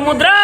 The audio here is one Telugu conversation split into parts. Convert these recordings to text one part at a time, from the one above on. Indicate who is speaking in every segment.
Speaker 1: मुद्रा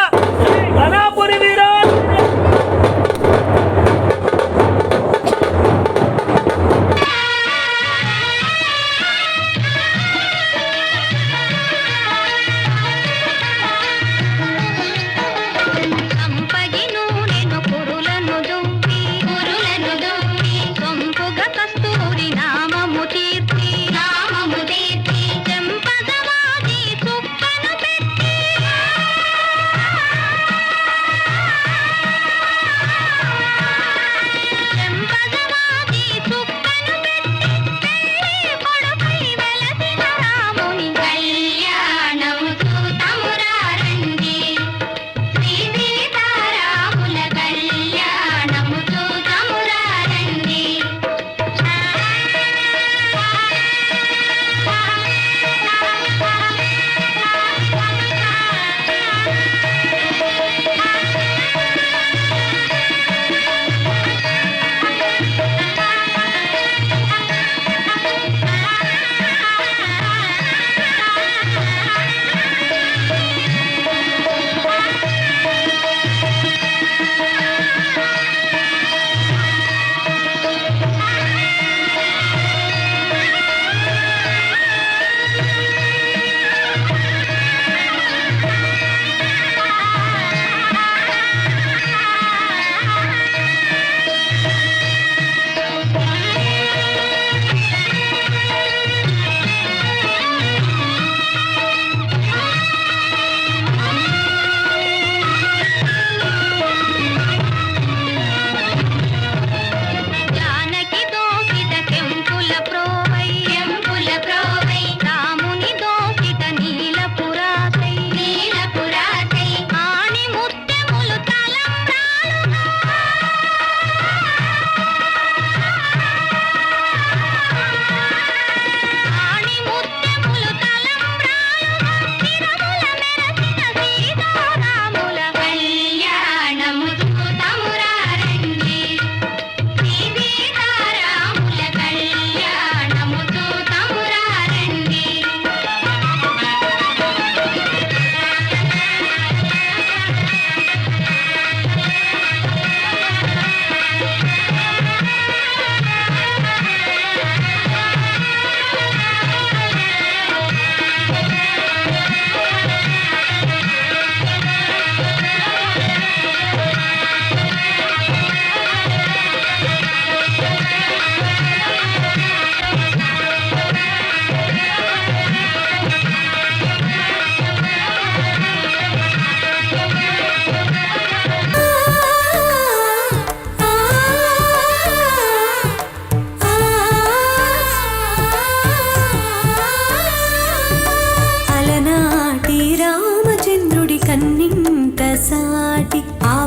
Speaker 1: ஆதி ஆ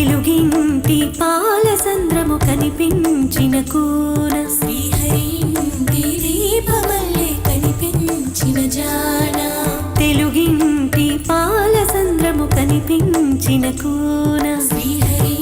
Speaker 1: వెలుగింటి పాల
Speaker 2: సంద్రము కనిపించిన కూన. శ్రీహరి దీపమల్లే కనిపించిన జాన. తెలుగింటి పాల సంద్రము కనిపించిన కూన. శ్రీహరి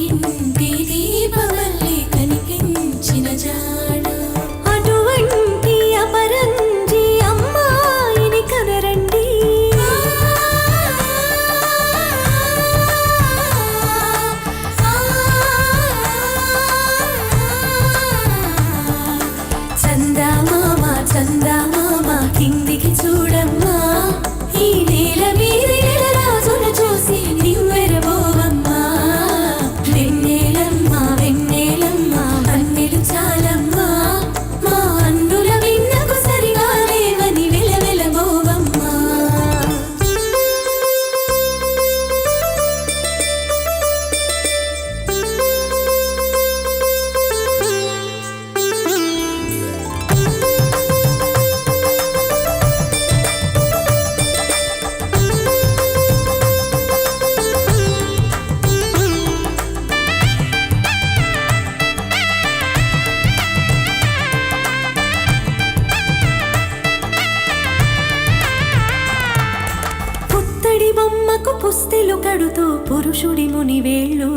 Speaker 2: చూడి ముని వేళ్ళు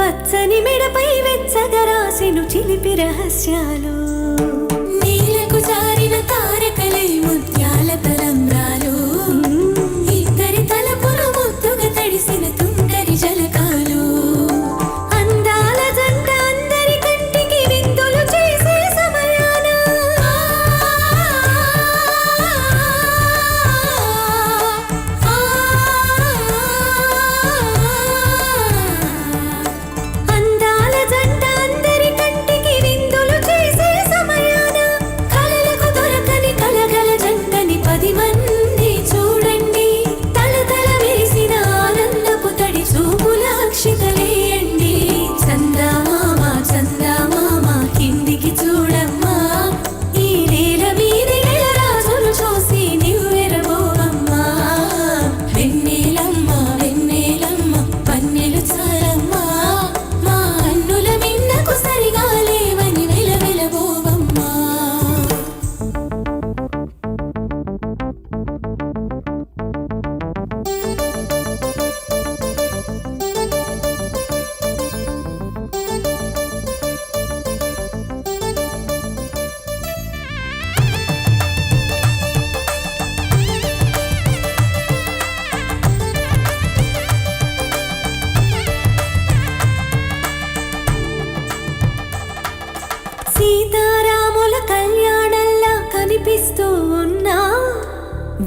Speaker 2: పచ్చని మెడపై వెచ్చగరాసిను చిలిపి రహస్యాలు. నీలకు జారిన తారకలై ముత్యాల తల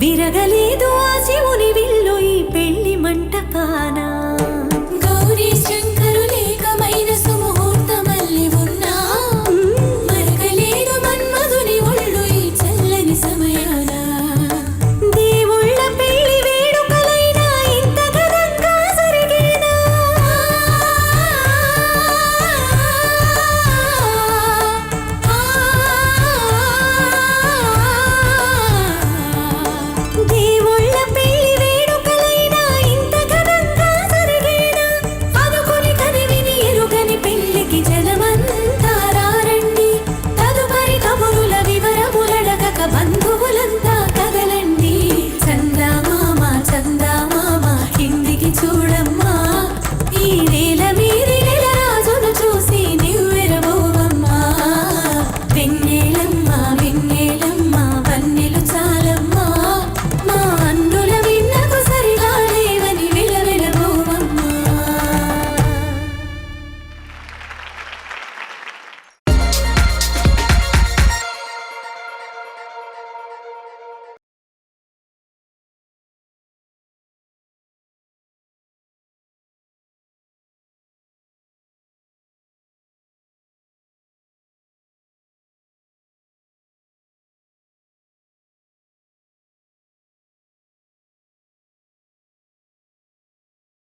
Speaker 2: విరగలేదు ఆ శివుని విల్లు ఈ పెళ్ళి మంటపానా.